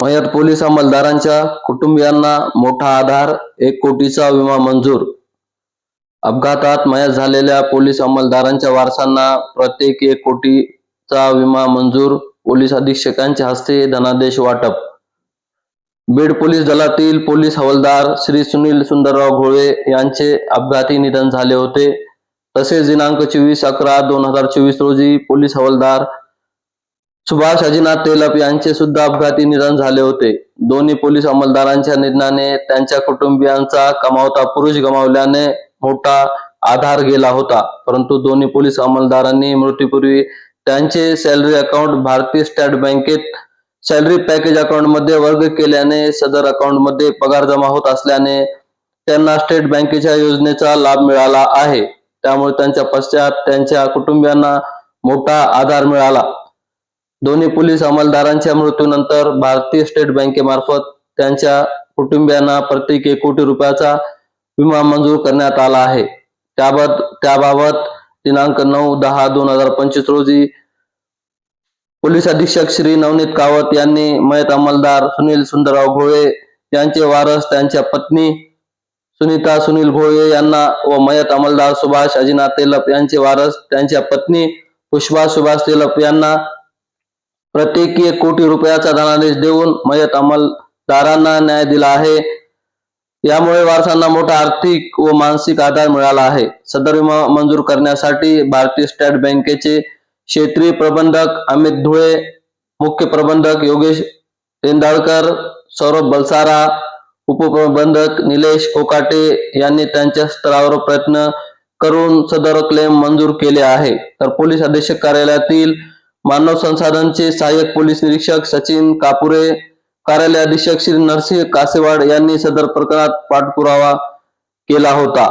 मयत पोलीस अंमलदारांच्या कुटुंबियांना मोठा आधार एक कोटीचा विमा मंजूर. अपघातात मयत झालेल्या पोलीस अंमलदारांच्या वारसांना प्रत्येकी एक कोटीचा विमा मंजूर पोलीस अधीक्षकांच्या हस्ते धनादेश वाटप. बीड पोलीस दलातील पोलीस हवालदार श्री सुनील सुंदरराव घोळे यांचे अपघाती निधन झाले होते. तसेच दिनांक चोवीस अकरा दोन हजार चोवीस रोजी पोलीस हवालदार सुभाष अजिनाथ तेलप यांचे सुद्धा अपघाती निधन झाले होते. दोन्ही पोलीस अंमलदारांच्या निधनाने त्यांच्या कुटुंबियांचा कमावता पुरुष गमावल्याने मोठा आधार गेला होता. परंतु दोन्ही पोलीस अंमलदारांनी मृत्यूपूर्वी त्यांचे सॅलरी अकाउंट भारतीय स्टेट बँकेत सॅलरी पॅकेज अकाउंटमध्ये वर्ग केल्याने सदर अकाउंटमध्ये पगार जमा होत असल्याने त्यांना स्टेट बँकेच्या योजनेचा लाभ मिळाला आहे. त्यामुळे त्यांच्या पश्चात त्यांच्या कुटुंबियांना मोठा आधार मिळाला. दोन्ही पोलीस अंमलदारांच्या मृत्यूनंतर भारतीय स्टेट बँकेमार्फत त्यांच्या कुटुंबियांना प्रत्येक एक कोटी रुपयाचा विमा मंजूर करण्यात आला आहे. त्याबाबत त्याबाबत दिनांक नऊ दहा दोन हजार पंचवीस रोजी पोलीस अधीक्षक श्री नवनीत कावत यांनी मयत अंमलदार सुनील सुंदरराव घोळे यांचे वारस त्यांच्या पत्नी सुनीता सुनील घोळे यांना व मयत अंमलदार सुभाष अजिनाथ तेलप यांचे वारस त्यांच्या पत्नी पुष्पा सुभाष तेलप यांना प्रत्येकी एक कोटी रुपयाचा धनादेश देऊन मयत अंमलदारांना न्याय दिला आहे. यामुळे वारसांना मोठा आर्थिक व मानसिक आधार मिळाला आहे. सदर विमा मंजूर करण्यासाठी भारतीय स्टेट बँकेचे क्षेत्रीय प्रबंधक अमित धुळे मुख्य प्रबंधक योगेश रेंदाळकर सौरभ बलसारा उपप्रबंधक निलेश कोकाटे यांनी त्यांच्या स्तरावर प्रयत्न करून सदर क्लेम मंजूर केले आहे. तर पोलीस अधीक्षक कार्यालयातील मानव संसाधनचे सहाय्यक पोलीस निरीक्षक सचिन कापुरे कार्यालय अधीक्षक श्री नरसिंह कासेवाड यांनी सदर प्रकरणात पाठपुरावा केला होता.